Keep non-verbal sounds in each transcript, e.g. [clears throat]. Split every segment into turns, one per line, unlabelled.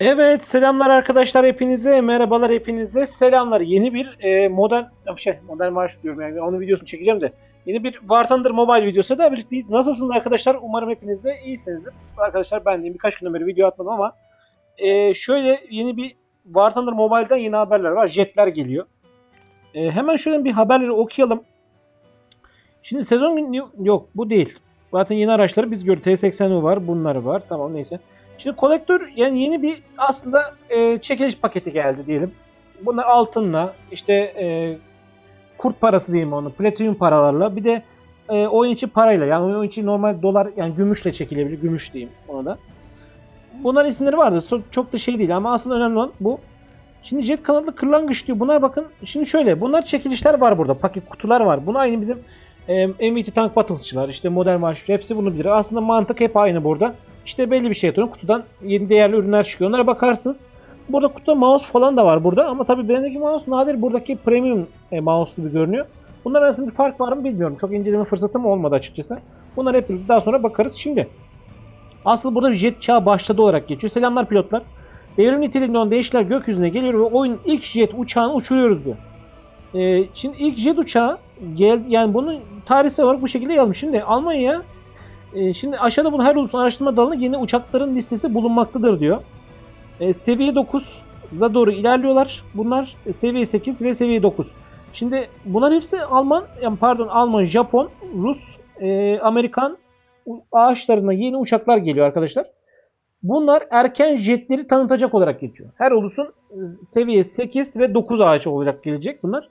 Evet selamlar arkadaşlar hepinize merhabalar hepinize selamlar yeni bir e, modern şey modern marş diyorum yani onun videosunu çekeceğim de yeni bir War Thunder Mobile videosu da birlikteyiz. Nasılsınız arkadaşlar umarım hepiniz de iyisinizdir. Arkadaşlar ben de birkaç günden beri video atmadım ama e, şöyle yeni bir War Thunder yeni haberler var jetler geliyor. E, hemen şöyle bir haberleri okuyalım. Şimdi sezon yok bu değil. Zaten yeni araçları biz gördük. T80U var bunlar var tamam neyse. Şimdi kolektör yani yeni bir aslında e, çekiliş paketi geldi diyelim. Bunlar altınla işte e, kurt parası diyeyim onu platinum paralarla bir de e, oyun içi parayla yani oyun içi normal dolar yani gümüşle çekilebilir gümüş diyeyim ona da. Bunların isimleri vardı çok da şey değil ama aslında önemli olan bu. Şimdi jet kanatlı kırlangıç diyor. Bunlar bakın şimdi şöyle bunlar çekilişler var burada paket kutular var. Bunu aynı bizim e, MVT Tank Battles'çılar işte Modern Warfare hepsi bunu bilir. Aslında mantık hep aynı burada. İşte belli bir şey atıyorum. Kutudan yeni değerli ürünler çıkıyor. Onlara bakarsınız. Burada kutuda mouse falan da var burada. Ama tabii bendeki mouse nadir buradaki premium e, mouse gibi görünüyor. Bunlar arasında bir fark var mı bilmiyorum. Çok inceleme fırsatım olmadı açıkçası. Bunlar hep daha sonra bakarız. Şimdi asıl burada bir jet çağı başladı olarak geçiyor. Selamlar pilotlar. Devrim niteliğinde olan değişiklikler gökyüzüne geliyor ve oyunun ilk jet uçağını uçuruyoruz diyor. Ee, şimdi ilk jet uçağı gel yani bunu tarihsel olarak bu şekilde yazmış. Şimdi Almanya e, şimdi aşağıda bunu her ulusal araştırma dalında yeni uçakların listesi bulunmaktadır diyor. E, seviye 9'a doğru ilerliyorlar. Bunlar e, seviye 8 ve seviye 9. Şimdi bunların hepsi Alman, yani pardon Alman, Japon, Rus, e, Amerikan ağaçlarına yeni uçaklar geliyor arkadaşlar. Bunlar erken jetleri tanıtacak olarak geçiyor. Her ulusun e, seviye 8 ve 9 ağaç olarak gelecek bunlar.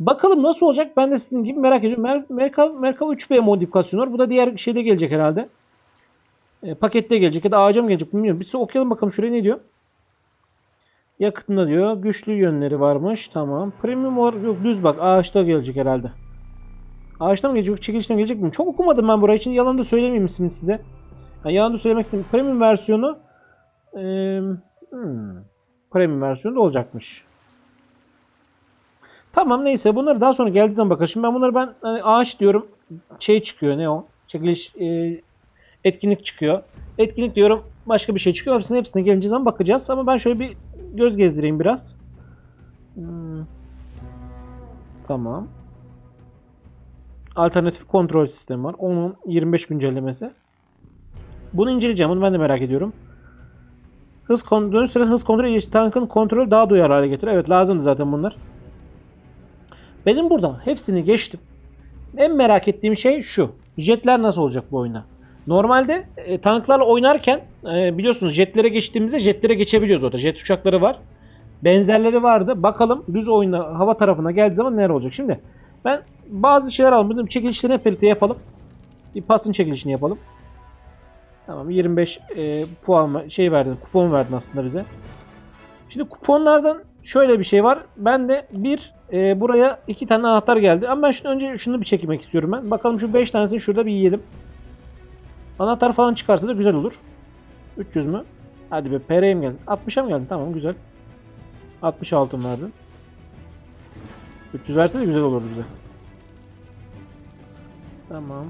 Bakalım nasıl olacak ben de sizin gibi merak ediyorum. Mer Merkav, Merkav 3B modifikasyonu var. Bu da diğer şeyde gelecek herhalde. E, pakette gelecek ya da ağaca mı gelecek bilmiyorum. Bir okuyalım bakalım şuraya ne diyor. Yakıtında diyor. Güçlü yönleri varmış. Tamam. Premium var. Yok düz bak. Ağaçta gelecek herhalde. Ağaçta mı gelecek? Çekilişten gelecek mi? Çok okumadım ben burayı için. Yalan da söylemeyeyim şimdi size. Yani yalan da söylemek istemiyorum. Premium versiyonu e, hmm, Premium versiyonu da olacakmış. Tamam neyse bunları daha sonra geldiği zaman bakarız. Şimdi ben bunları ben hani ağaç diyorum. Şey çıkıyor ne o? Çekiliş e, etkinlik çıkıyor. Etkinlik diyorum başka bir şey çıkıyor. Hepsine hepsine gelince zaman bakacağız. Ama ben şöyle bir göz gezdireyim biraz. Hmm. Tamam. Alternatif kontrol sistemi var. Onun 25 güncellemesi. Bunu inceleyeceğim. Bunu ben de merak ediyorum. Hız kontrolü sıra hız kontrolü tankın kontrolü daha duyarlı hale getirir. Evet lazımdı zaten bunlar. Benim buradan hepsini geçtim. En merak ettiğim şey şu. Jetler nasıl olacak bu oyunda? Normalde e, tanklarla oynarken e, biliyorsunuz jetlere geçtiğimizde jetlere geçebiliyoruz orada. Jet uçakları var. Benzerleri vardı. Bakalım düz oyunda hava tarafına geldiği zaman neler olacak. Şimdi ben bazı şeyler aldım. Çekilişlerini hep birlikte yapalım. Bir pasın çekilişini yapalım. Tamam 25 e, puan şey verdin. Kupon verdin aslında bize. Şimdi kuponlardan şöyle bir şey var. Ben de bir e, buraya iki tane anahtar geldi. Ama ben şunu önce şunu bir çekmek istiyorum ben. Bakalım şu 5 tanesini şurada bir yiyelim. Anahtar falan çıkarsa da güzel olur. 300 mü? Hadi be PR'ye mi geldin? 60'a mı geldin? Tamam güzel. 60 altın verdin. 300 verse de güzel olurdu bize. Tamam.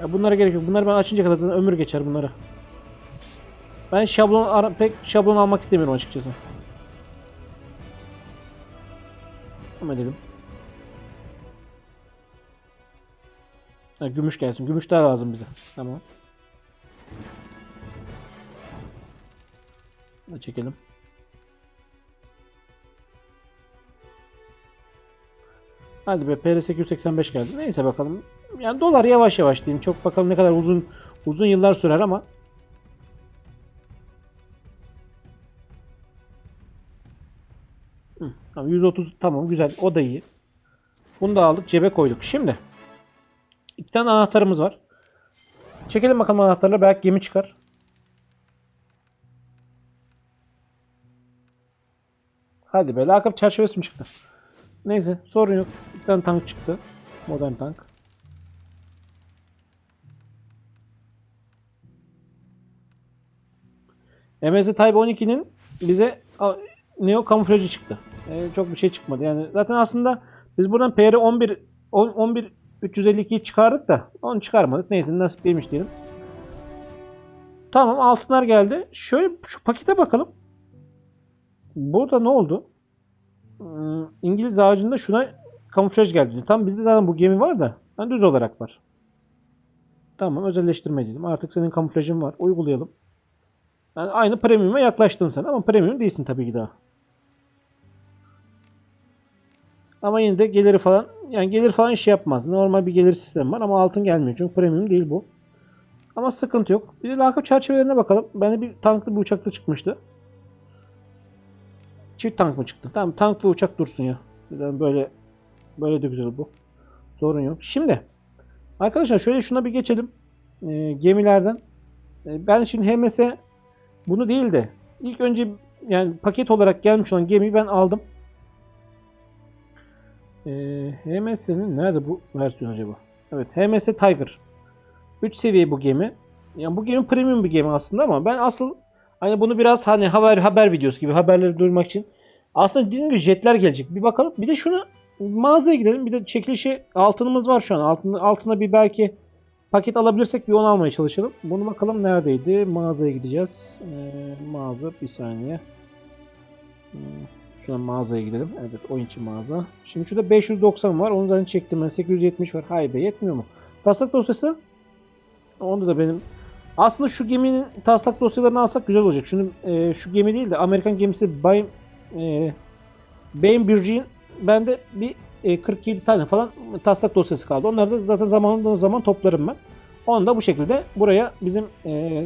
Ya bunlara gerek yok. Bunları ben açınca kadar ömür geçer bunlara. Ben şablon pek şablon almak istemiyorum açıkçası. Devam edelim. Ha, gümüş gelsin. Gümüş daha lazım bize. Tamam. Da çekelim. Hadi be PR 885 geldi. Neyse bakalım. Yani dolar yavaş yavaş diyeyim. Çok bakalım ne kadar uzun uzun yıllar sürer ama tamam 130 tamam güzel o da iyi. Bunu da aldık cebe koyduk. Şimdi iki tane anahtarımız var. Çekelim bakalım anahtarla belki gemi çıkar. Hadi be lakap çerçevesi mi çıktı? Neyse sorun yok. Bir tane tank çıktı. Modern tank. MSI Type 12'nin bize Neo kamuflajı çıktı. E, çok bir şey çıkmadı. Yani zaten aslında biz buradan PR 11 10 11 352'yi çıkardık da onu çıkarmadık. Neyse nasip değilmiş diyelim. Tamam altınlar geldi. Şöyle şu pakete bakalım. Burada ne oldu? Hmm, İngiliz ağacında şuna kamuflaj geldi. Tam bizde zaten bu gemi var da. Ben düz olarak var. Tamam özelleştirme dedim. Artık senin kamuflajın var. Uygulayalım. Yani aynı premium'a yaklaştın sen ama premium değilsin tabii ki daha. Ama yine de geliri falan yani gelir falan iş yapmaz. Normal bir gelir sistemi var ama altın gelmiyor. Çünkü premium değil bu. Ama sıkıntı yok. Bir de lakap çerçevelerine bakalım. Bende bir tanklı bir uçaklı çıkmıştı. Çift tank mı çıktı? Tamam tanklı uçak dursun ya. Yani böyle böyle de güzel bu. Sorun yok. Şimdi arkadaşlar şöyle şuna bir geçelim. Ee, gemilerden. Ee, ben şimdi HMS bunu değil de ilk önce yani paket olarak gelmiş olan gemiyi ben aldım. Ee, HMS'nin nerede bu versiyon acaba? Evet HMS Tiger. 3 seviye bu gemi. Yani bu gemi premium bir gemi aslında ama ben asıl hani bunu biraz hani haber haber videosu gibi haberleri duyurmak için aslında dediğim gibi jetler gelecek. Bir bakalım. Bir de şunu mağazaya gidelim. Bir de çekilişi altınımız var şu an. Altında, altına bir belki paket alabilirsek bir onu almaya çalışalım. Bunu bakalım neredeydi? Mağazaya gideceğiz. Ee, mağaza bir saniye. Hmm, Şuna mağazaya gidelim. Evet oyun için mağaza. Şimdi şurada 590 var. Onu zaten çektim ben. 870 var. Hay be yetmiyor mu? Taslak dosyası. Onda da benim. Aslında şu geminin taslak dosyalarını alsak güzel olacak. Şunu e, şu gemi değil de Amerikan gemisi Bay e, Bainbridge'in bende bir e, 47 tane falan taslak dosyası kaldı. Onları da zaten zamanında zaman toplarım ben. Onu da bu şekilde buraya bizim e,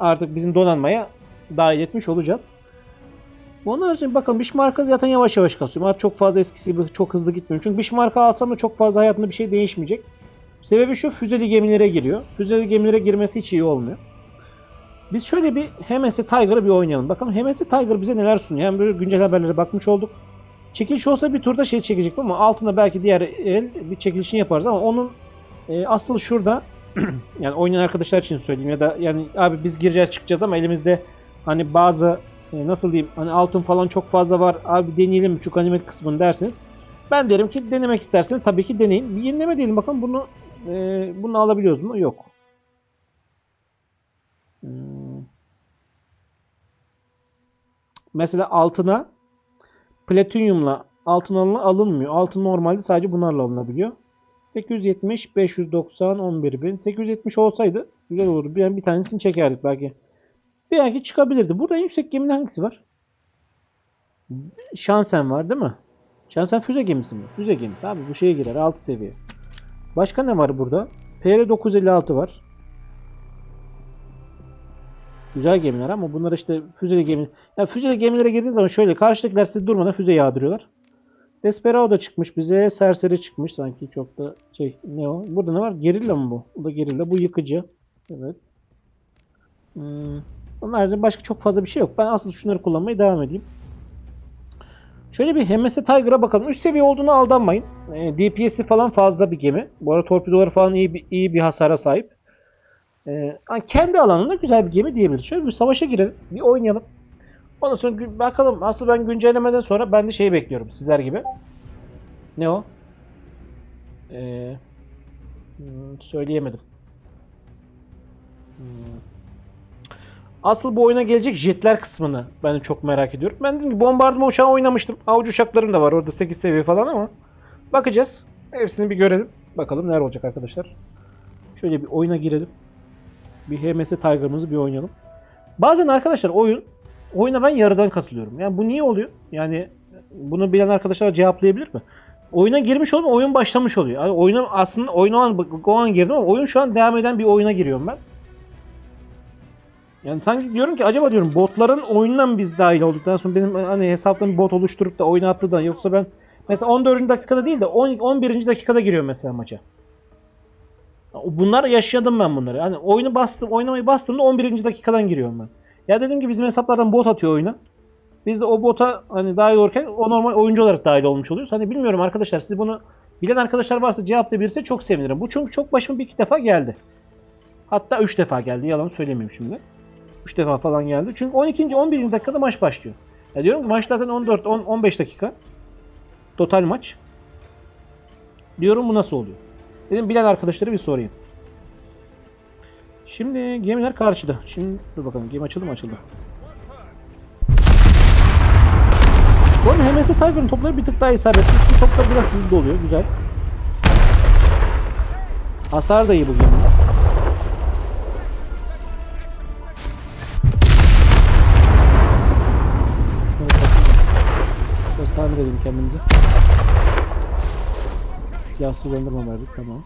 artık bizim donanmaya dahil etmiş olacağız. Onun haricinde bakalım Bismarck'a zaten yavaş yavaş kasıyorum. Artık çok fazla eskisi gibi çok hızlı gitmiyorum. Çünkü Bismarck'ı alsam da çok fazla hayatımda bir şey değişmeyecek. Sebebi şu füzeli gemilere giriyor. Füzeli gemilere girmesi hiç iyi olmuyor. Biz şöyle bir HMS Tiger'ı bir oynayalım. Bakalım HMS Tiger bize neler sunuyor. Hem böyle güncel haberlere bakmış olduk. Çekiliş olsa bir turda şey çekecek ama altında belki diğer el bir çekilişini yaparız ama onun e, asıl şurada [clears throat] yani oynayan arkadaşlar için söyleyeyim ya da yani abi biz gireceğiz çıkacağız ama elimizde hani bazı e, nasıl diyeyim hani altın falan çok fazla var abi deneyelim mi şu ganimet kısmını derseniz ben derim ki denemek isterseniz tabii ki deneyin. Bir yenileme diyelim bakalım bunu e, bunu alabiliyoruz mu? Yok. Hmm. Mesela altına platinyumla altın alın- alınmıyor. Altın normalde sadece bunlarla alınabiliyor. 870, 590, 11.000. 870 olsaydı güzel olurdu. Bir, bir tanesini çekerdik belki. Belki çıkabilirdi. Burada en yüksek geminin hangisi var? Şansen var değil mi? Şansen füze gemisi mi? Füze gemisi abi bu şeye girer 6 seviye. Başka ne var burada? PR956 var. Güzel gemiler ama bunlar işte füzeli gemi. Ya füzeli gemilere girdiğiniz zaman şöyle karşıdakiler sizi durmadan füze yağdırıyorlar. Desperado çıkmış bize. Serseri çıkmış sanki çok da şey ne o? Burada ne var? Gerilla mı bu? Bu da gerilla. Bu yıkıcı. Evet. Hmm. Onun haricinde başka çok fazla bir şey yok. Ben asıl şunları kullanmaya devam edeyim. Şöyle bir HMS Tiger'a bakalım. Üst seviye olduğunu aldanmayın. E, DPS'i falan fazla bir gemi. Bu arada torpidoları falan iyi bir, iyi bir hasara sahip. E, kendi alanında güzel bir gemi diyebiliriz. Şöyle bir savaşa girelim. Bir oynayalım. Ondan sonra bakalım. Asıl ben güncellemeden sonra ben de şeyi bekliyorum sizler gibi. Ne o? E, hmm, söyleyemedim. Hmm. Asıl bu oyuna gelecek jetler kısmını ben çok merak ediyorum. Ben dedim ki bombardıman uçağı oynamıştım. Avcı uçaklarım da var orada 8 seviye falan ama bakacağız. Hepsini bir görelim. Bakalım neler olacak arkadaşlar. Şöyle bir oyuna girelim. Bir HMS Tiger'ımızı bir oynayalım. Bazen arkadaşlar oyun oyuna ben yarıdan katılıyorum. Yani bu niye oluyor? Yani bunu bilen arkadaşlar cevaplayabilir mi? Oyuna girmiş oldum, oyun başlamış oluyor. Yani oyuna aslında oyuna o an, o an girdim ama oyun şu an devam eden bir oyuna giriyorum ben. Yani sanki diyorum ki acaba diyorum botların oyununa mı biz dahil olduktan sonra benim hani hesaptan bot oluşturup da oyuna attı da yoksa ben mesela 14. dakikada değil de 10, 11. dakikada giriyorum mesela maça. Bunlar yaşadım ben bunları. Hani oyunu bastım, oynamayı bastığımda 11. dakikadan giriyorum ben. Ya dedim ki bizim hesaplardan bot atıyor oyuna. Biz de o bota hani dahil olurken o normal oyuncu olarak dahil olmuş oluyoruz. Hani bilmiyorum arkadaşlar siz bunu bilen arkadaşlar varsa cevaplayabilirse çok sevinirim. Bu çünkü çok başıma bir iki defa geldi. Hatta 3 defa geldi. Yalan söylemeyeyim şimdi. 3 defa falan geldi. Çünkü 12. 11. dakikada maç başlıyor. Ya diyorum ki maç zaten 14 10 15 dakika. Total maç. Diyorum bu nasıl oluyor? Dedim bilen arkadaşlara bir sorayım. Şimdi gemiler karşıda. Şimdi dur bakalım gemi açıldı mı açıldı. Bu arada HMS Tiger'ın topları bir tık daha isabetli. Bu toplar biraz hızlı oluyor. Güzel. Hasar da iyi bu geminin. Edelim kendimizi. Silahsız öldürme verdik tamam.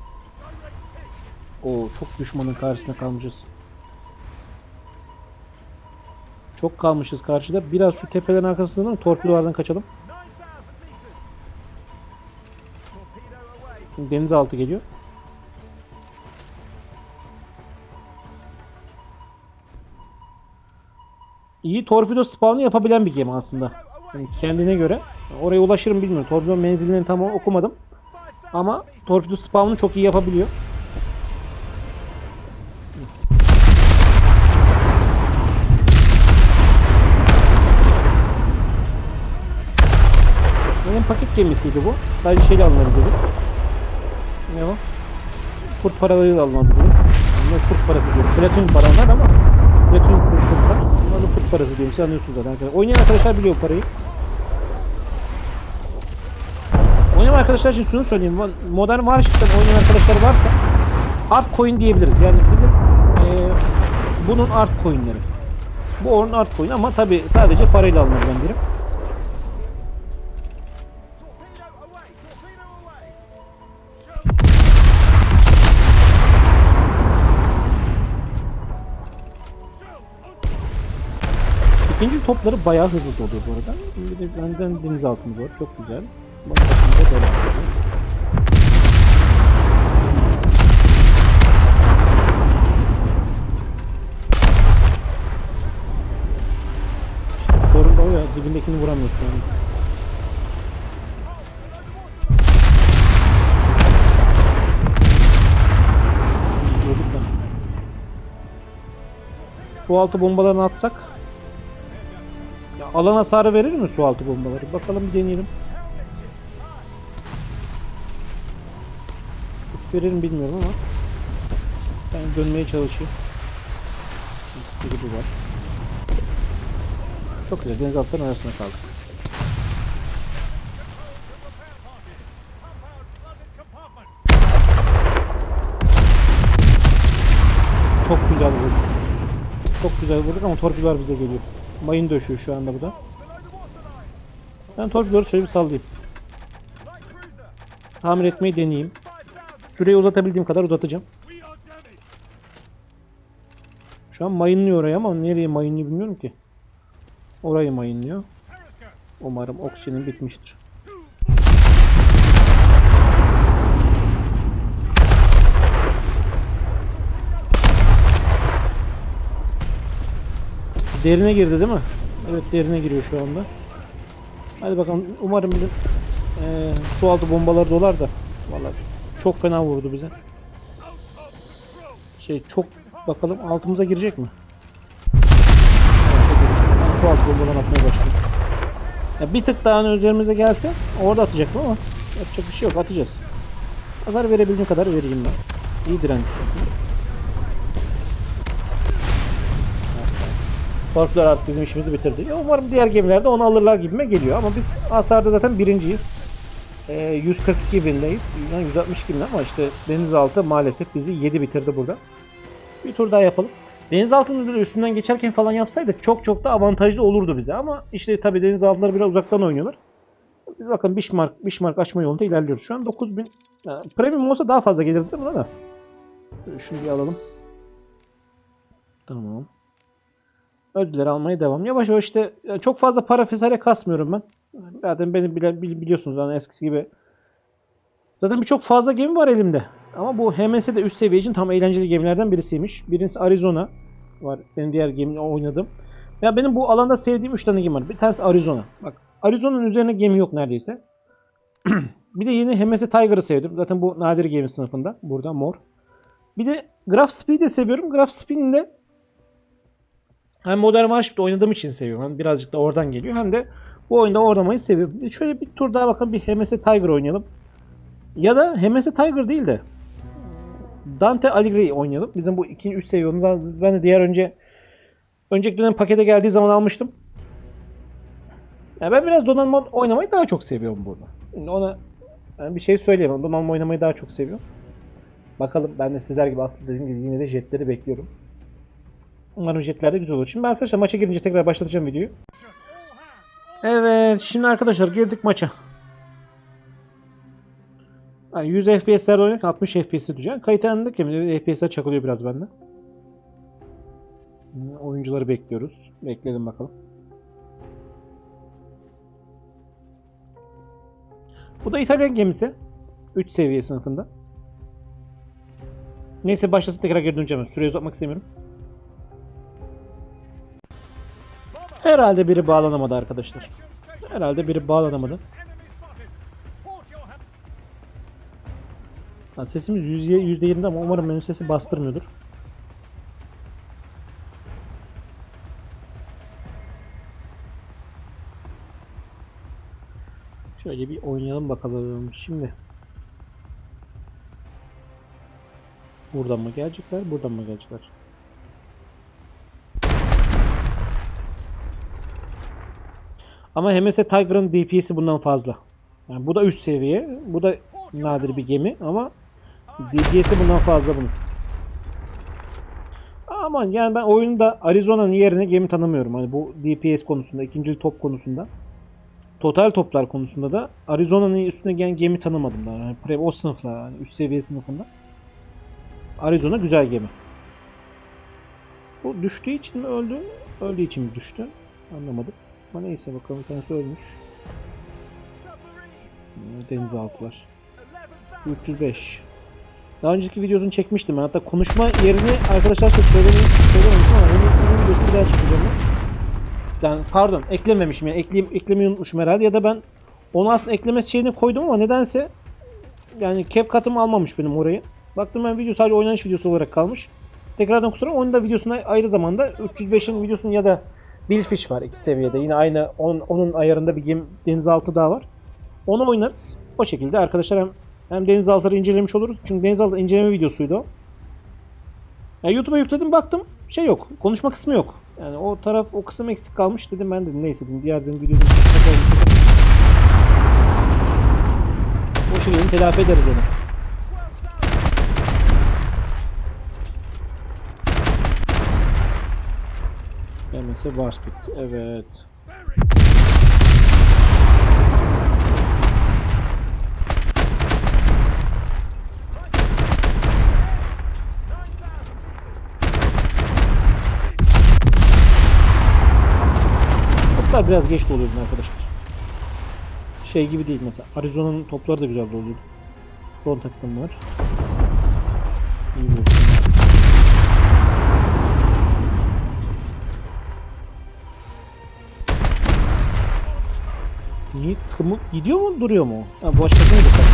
Oo çok düşmanın karşısında kalmışız. Çok kalmışız karşıda. Biraz şu tepelerin arkasından torpidolardan kaçalım. Denizaltı geliyor. İyi torpido spawn'ı yapabilen bir gemi aslında. Yani kendine göre. Oraya ulaşırım bilmiyorum. Torpido menzilini tam okumadım. Ama torpido spawn'ı çok iyi yapabiliyor. Benim paket gemisiydi bu. Sadece şeyle alınabiliyordu. Ne o? Kurt paralarıyla alınabiliyordu. Ne kurt parası diyor. Platin paralar ama Kurt kurtlar. Bunlar da kurt parası diyorum. Siz anlıyorsunuz zaten. Oynayan arkadaşlar biliyor parayı. Oynayan arkadaşlar için şunu söyleyeyim. Modern Warship'ten oynayan arkadaşlar varsa art coin diyebiliriz. Yani bizim eee bunun art coinleri. Bu onun art coin ama tabi sadece parayla alınabilen birim. Topları bayağı hızlı doluyor bu arada. Bir de benden denizaltımız var. Çok güzel. Da o ya. Dibindekini vuramıyorsun yani. Su altı bombalarını atsak alan hasarı verir mi su altı bombaları? Bakalım bir deneyelim. Verir mi bilmiyorum ama ben dönmeye çalışayım. Biri bu var. Çok güzel denizaltıların arasında kaldık. Çok güzel vurduk. Çok güzel vurduk ama torpidolar bize geliyor. Mayın döşüyor şu anda bu da. Ben torpidoları şöyle bir sallayayım. Tamir etmeyi deneyeyim. Şurayı uzatabildiğim kadar uzatacağım. Şu an mayınlıyor oraya ama nereye mayınlıyor bilmiyorum ki. Orayı mayınlıyor. Umarım oksijenim bitmiştir. Derine girdi değil mi? Evet derine giriyor şu anda. Hadi bakalım umarım bizim eee su altı bombaları dolar da. Vallahi çok fena vurdu bize. Şey çok bakalım altımıza girecek mi? Su altı bombaları atmaya başladı. Ya bir tık daha üzerimize gelse orada atacaktım ama yapacak bir şey yok atacağız. Hasar verebildiğim kadar vereyim ben. İyi direnç. Torplar artık bizim işimizi bitirdi. Ya umarım diğer gemilerde onu alırlar gibime geliyor ama biz hasarda zaten birinciyiz. Ee, 142 bindeyiz. Yani 162 bin ama işte denizaltı maalesef bizi 7 bitirdi burada. Bir tur daha yapalım. Denizaltının üstünden geçerken falan yapsaydık çok çok da avantajlı olurdu bize ama işte tabi denizaltıları biraz uzaktan oynuyorlar. Biz bakın Bismarck, Bismarck açma yolunda ilerliyoruz. Şu an 9000 yani premium olsa daha fazla gelirdi buna da. Şunu bir alalım. Tamam. Ödülleri almaya devam. Yavaş yavaş işte çok fazla para vesaire kasmıyorum ben. Zaten beni bile, bili- biliyorsunuz yani eskisi gibi. Zaten birçok fazla gemi var elimde. Ama bu HMS de üst seviye için tam eğlenceli gemilerden birisiymiş. Birincisi Arizona var. Benim diğer gemimle oynadım. Ya benim bu alanda sevdiğim 3 tane gemi var. Bir tanesi Arizona. Bak Arizona'nın üzerine gemi yok neredeyse. [clears throat] bir de yeni HMS Tiger'ı sevdim. Zaten bu nadir gemi sınıfında. Burada mor. Bir de Graph Speed'i seviyorum. Graph Speed'in de hem Modern Warship'te oynadığım için seviyorum. Hem birazcık da oradan geliyor. Hem de bu oyunda oynamayı seviyorum. Şöyle bir tur daha bakalım bir HMS Tiger oynayalım. Ya da HMS Tiger değil de Dante Alighieri oynayalım. Bizim bu ikinci üst seviyemiz. Ben de diğer önce önceki dönem pakete geldiği zaman almıştım. Ya ben biraz donanma oynamayı daha çok seviyorum burada. Şimdi ona yani bir şey söyleyemem. Donanma oynamayı daha çok seviyorum. Bakalım ben de sizler gibi aslında dediğim gibi yine de jetleri bekliyorum. Umarım jetler de güzel olur. Şimdi arkadaşlar maça girince tekrar başlatacağım videoyu. Evet şimdi arkadaşlar girdik maça. Yani 100 FPS'lerde oynarken 60 FPS'e düşen. Kayıt anında kemiği FPS'ler çakılıyor biraz bende. Oyuncuları bekliyoruz. Bekleyelim bakalım. Bu da İtalyan gemisi. 3 seviye sınıfında. Neyse başlasın tekrar geri döneceğim. Süreyi uzatmak istemiyorum. Herhalde biri bağlanamadı arkadaşlar. Herhalde biri bağlanamadı. Ha, sesimiz yüzde 20'de ama umarım benim sesi bastırmıyordur. Şöyle bir oynayalım bakalım. Şimdi Buradan mı gelecekler? Buradan mı gelecekler? Ama HMS Tiger'ın DPS'i bundan fazla. Yani bu da üst seviye. Bu da nadir bir gemi ama DPS'i bundan fazla bunun. Aman yani ben oyunda Arizona'nın yerine gemi tanımıyorum. Hani bu DPS konusunda, ikinci top konusunda. Total toplar konusunda da Arizona'nın üstüne gelen gemi tanımadım daha. Yani o sınıflar, yani üst seviye sınıfında. Arizona güzel gemi. Bu düştüğü için mi öldü? Öldüğü için mi düştü? Anlamadım. Ama neyse bakalım tanesi ölmüş. Denizaltılar. 305. Daha önceki videosunu çekmiştim ben. Hatta konuşma yerini arkadaşlar çok söylememiştim ama onun, videosunu daha çekeceğim. Yani pardon eklememişim yani ekleyeyim, eklemeyi unutmuşum herhalde ya da ben onu aslında ekleme şeyini koydum ama nedense yani CapCut'ım almamış benim orayı. Baktım ben video sadece oynanış videosu olarak kalmış. Tekrardan kusura onun da videosuna ayrı zamanda 305'in videosunu ya da Billfish var iki seviyede. Yine aynı onun, onun ayarında bir gemi denizaltı daha var. Onu oynarız. O şekilde arkadaşlar hem, hem denizaltıları incelemiş oluruz. Çünkü denizaltı inceleme videosuydu o. Yani YouTube'a yükledim baktım şey yok. Konuşma kısmı yok. Yani o taraf o kısım eksik kalmış dedim ben dedim neyse dedim diğer dedim videoda o şekilde telafi ederiz onu. Gelmese Warspit. Evet. Toplar biraz geç doluyordu arkadaşlar. Şey gibi değil mesela. Arizona'nın topları da güzel doluyordu. Son takım var. İyi oldu. Niye kımı gidiyor mu duruyor mu? Ha başkasına dikkat.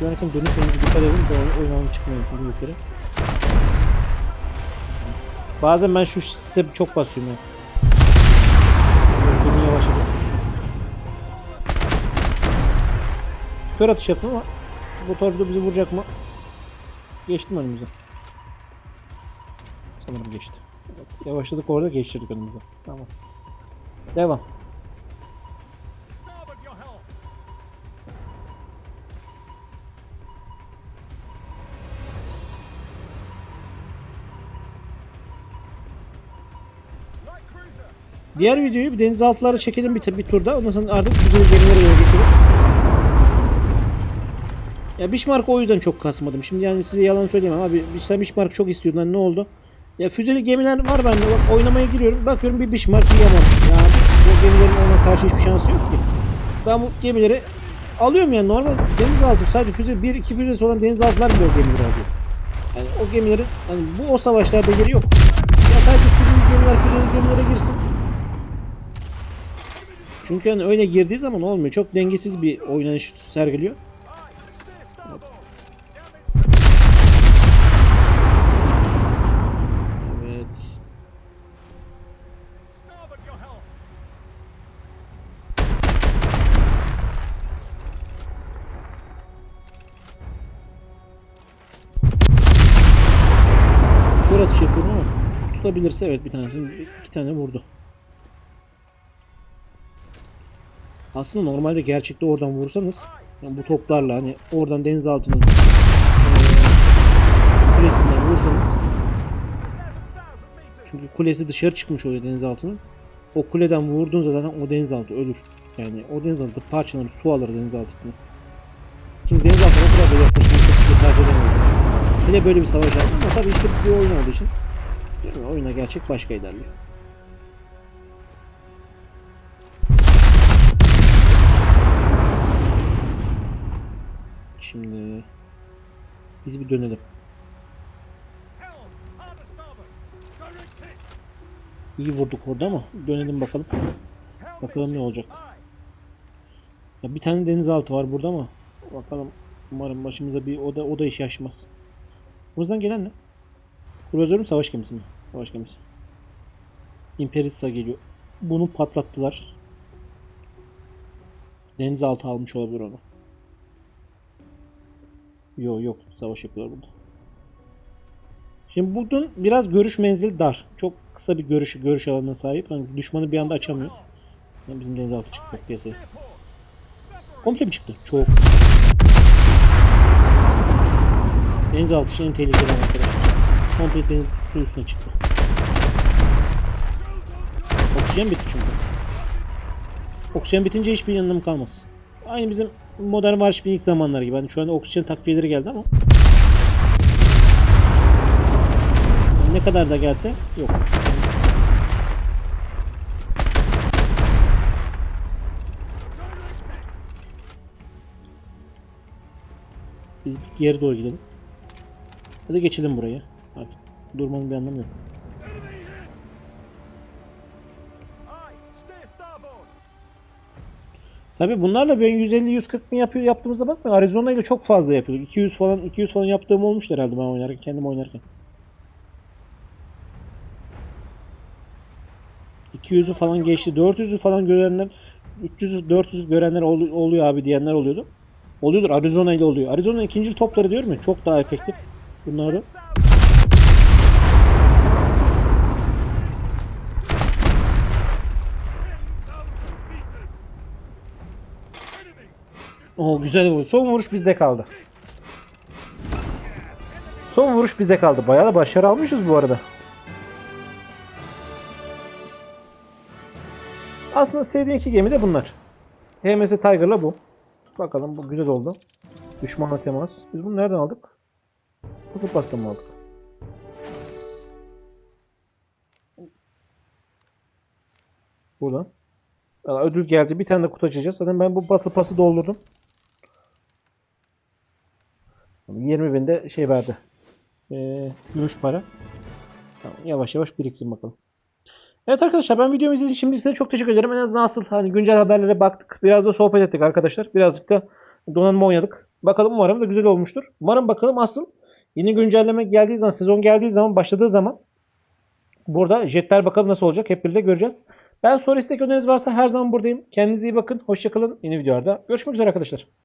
Yönetim dönüş önce dikkat edin de oyundan çıkmıyor bu kere. Bazen ben şu size çok basıyorum ya. Dönün yavaşladı. Kör atış yaptım ama bu torpido bizi vuracak mı? Geçtim önümüze. Sanırım geçti. Yavaşladık orada geçtirdik önümüze. Tamam. Devam. Diğer videoyu bir denizaltıları çekelim bir, bir turda. Ondan sonra artık güzel gemilere doğru geçelim. Ya Bismarck o yüzden çok kasmadım. Şimdi yani size yalan söyleyemem abi. Sen Bismarck çok istiyordun. Hani ne oldu? Ya füzeli gemiler var bende. Bak, oynamaya giriyorum. Bakıyorum bir Bismarck Yaman. Ya gemilerin ona karşı hiçbir şansı yok ki. Ben bu gemileri alıyorum yani normal denizaltı sadece füze bir iki füzesi olan denizaltılar bile o gemileri alıyor. Yani o gemilerin hani bu o savaşlarda yeri yok. Ya sadece füzeli gemiler füzeli gemilere girsin. Çünkü hani öyle girdiği zaman olmuyor. Çok dengesiz bir oynanış sergiliyor. Yapıyorum ama tutabilirse evet bir tanesini iki tane vurdu. Aslında normalde gerçekte oradan vursanız yani bu toplarla hani oradan denizaltının eee kulesinden vursanız çünkü kulesi dışarı çıkmış oluyor denizaltının. O kuleden vurduğunuzda zaten o denizaltı ölür. Yani o denizaltı parçalanır, su alır denizaltını. Şimdi denizaltına kadar da edemiyorum. Hele böyle bir savaş yaptım ama tabii işte bir oyun olduğu için mi? oyuna gerçek başka ilerliyor. Şimdi biz bir dönelim. İyi vurduk orada ama dönelim bakalım. Bakalım ne olacak. Ya bir tane denizaltı var burada ama bakalım umarım başımıza bir oda oda iş açmaz. Buradan gelen ne? Kruzör mü savaş gemisi mi? Savaş gemisi. Imperissa geliyor. Bunu patlattılar. Denizaltı almış olabilir onu. Yok yok savaş yapıyorlar burada. Şimdi bunun biraz görüş menzili dar. Çok kısa bir görüş görüş alanına sahip. Hani düşmanı bir anda açamıyor. Yani bizim denizaltı çıktı piyasaya. Komple mi çıktı? Çok. Denizaltı için en tehlikeli arkadaşlar. Komple deniz su üstüne çıktı. Oksijen bitti çünkü. Oksijen bitince hiçbir anlamı kalmaz. Aynı bizim modern Warship'in ilk zamanları gibi. Hani şu anda oksijen takviyeleri geldi ama ne kadar da gelse yok. Biz geri doğru gidelim. Hadi geçelim buraya. Artık durmanın bir anlamı yok. Tabi bunlarla ben 150-140 bin yapıyor yaptığımızda bakmayın Arizona ile çok fazla yapıyorduk. 200 falan 200 falan yaptığım olmuştu herhalde ben oynarken kendim oynarken. 200'ü falan geçti. 400'ü falan görenler 300'ü 400'ü görenler ol- oluyor abi diyenler oluyordu. Oluyordur Arizona ile oluyor. Arizona ikinci topları diyorum ya çok daha efektif. Bunları O güzel vuruş. Son vuruş bizde kaldı. Son vuruş bizde kaldı. Bayağı da başarı almışız bu arada. Aslında sevdiğim iki gemi de bunlar. HMS Tiger'la bu. Bakalım bu güzel oldu. Düşmanla temas. Biz bunu nereden aldık? Mı aldık? Buradan. Valla ödül geldi. Bir tane de kutu açacağız. Zaten ben bu battle pası doldurdum. 20 binde şey verdi. Ee, gümüş para. Tamam, yavaş yavaş biriksin bakalım. Evet arkadaşlar ben videomu izlediğiniz için şimdi size çok teşekkür ederim. En azından asıl hani güncel haberlere baktık. Biraz da sohbet ettik arkadaşlar. Birazcık da donanma oynadık. Bakalım umarım da güzel olmuştur. Umarım bakalım asıl yeni güncelleme geldiği zaman, sezon geldiği zaman, başladığı zaman burada jetler bakalım nasıl olacak hep birlikte göreceğiz. Ben soru istek öneriniz varsa her zaman buradayım. Kendinize iyi bakın. Hoşçakalın. Yeni videolarda görüşmek üzere arkadaşlar.